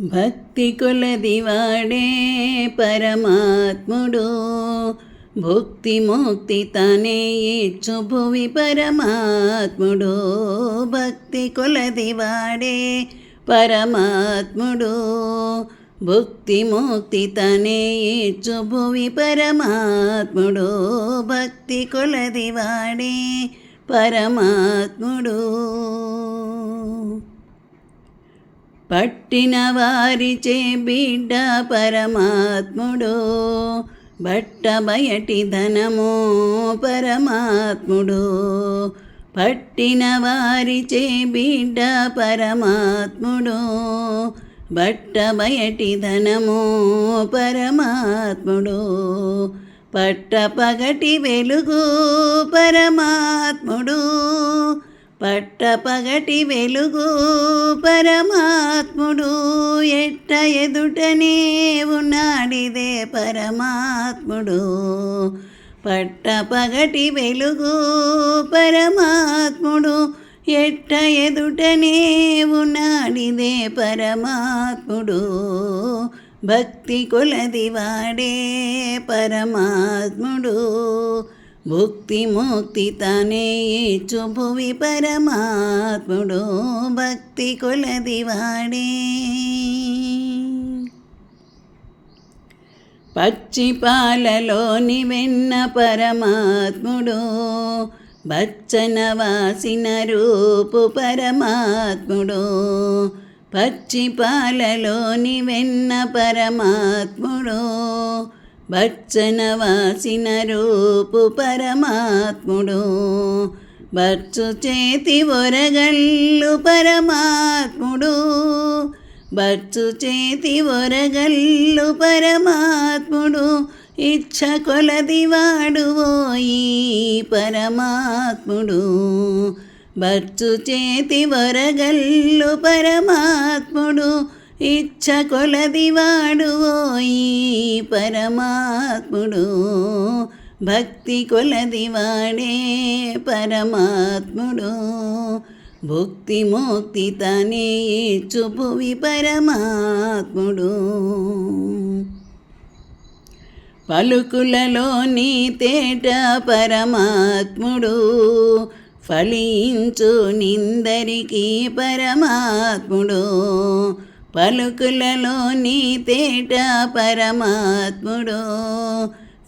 భక్తి కొలదివాడే పరమాత్ముడు. భుక్తి ముక్తి తనే ఇచ్చు భువి పరమాత్ముడు. భక్తి కొలదివాడే పరమాత్ముడు. భుక్తి ముక్తి తనే ఇచ్చు భువి పరమాత్ముడు. భక్తి కొలదివాడే పరమాత్ముడు. పట్టిన వారిచే బిడ్డ పరమాత్ముడు బట్ట బయటి ధనము పరమాత్ముడు. పట్టిన వారిచే బిడ్డ పరమాత్ముడు బట్ట బయటి ధనము పరమాత్ముడు. పట్ట పగటి వెలుగు పరమాత్ముడు పట్ట పగటి వెలుగు పరమాత్ముడు ఎట్ట ఎదుటనే ఉన్నాడిదే పరమాత్ముడు. పట్ట పగటి వెలుగు పరమాత్ముడు ఎట్ట ఎదుటనే ఉన్నాడిదే పరమాత్ముడు. భక్తి కొలదివాడే పరమాత్ముడు. భుక్తి ముక్తి తనే ఇచ్చు భువి పరమాత్ముడు. భక్తి కులదివాడే పచ్చి పాలలోని వెన్న పరమాత్ముడు. బచ్చన వాసిన రూపు పరమాత్ముడు. పచ్చి పాలలోని వెన్న పరమాత్ముడు. బచ్చన వాసిన రూపు పరమాత్ముడు. భర్చు చేతి ఒరగల్లు పరమాత్ముడు. భర్చు చేతి ఒరగల్లు పరమాత్ముడు. ఇచ్చ కొలదివాడు ఓయి పరమాత్ముడు. భర్చు చేతి వరగల్లు పరమాత్ముడు. ఇచ్చ కొలదివాడు ఓయి పరమాత్ముడు. భక్తి కొలదివాడే పరమాత్ముడు. భుక్తి ముక్తి తనే చుపువి పరమాత్ముడు. పలుకులలో నీ తేట పరమాత్ముడు. ఫలించు నిందరికీ పరమాత్ముడు. పలుకులలోని తేట పరమాత్ముడు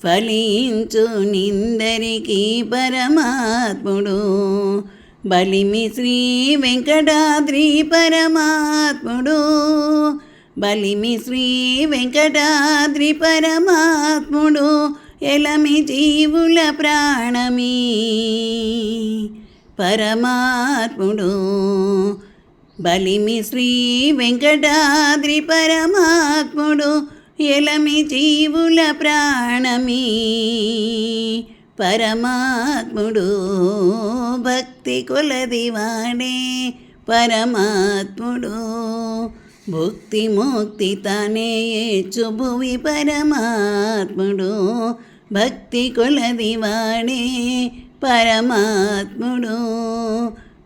ఫలించు నిందరికీ పరమాత్ముడు. బలిమి శ్రీ వెంకటాద్రి పరమాత్ముడు. బలిమి శ్రీ వెంకటాద్రి పరమాత్ముడు ఎలమి జీవుల ప్రాణమీ పరమాత్ముడు. బలిమి శ్రీ వెంకటాద్రి పరమాత్ముడు ఎలమి జీవుల ప్రాణమీ. పరమాత్ముడు భక్తి కులదివాడే పరమాత్ముడు భుక్తి ముక్తి తనే భువి పరమాత్ముడు భక్తి కులదివాడే పరమాత్ముడు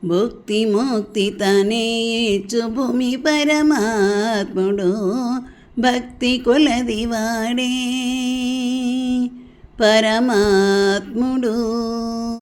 భుక్తి ముక్తి తనే ఇచ్చు భూమి పరమాత్ముడు భక్తి కులది వాడే పరమాత్ముడు.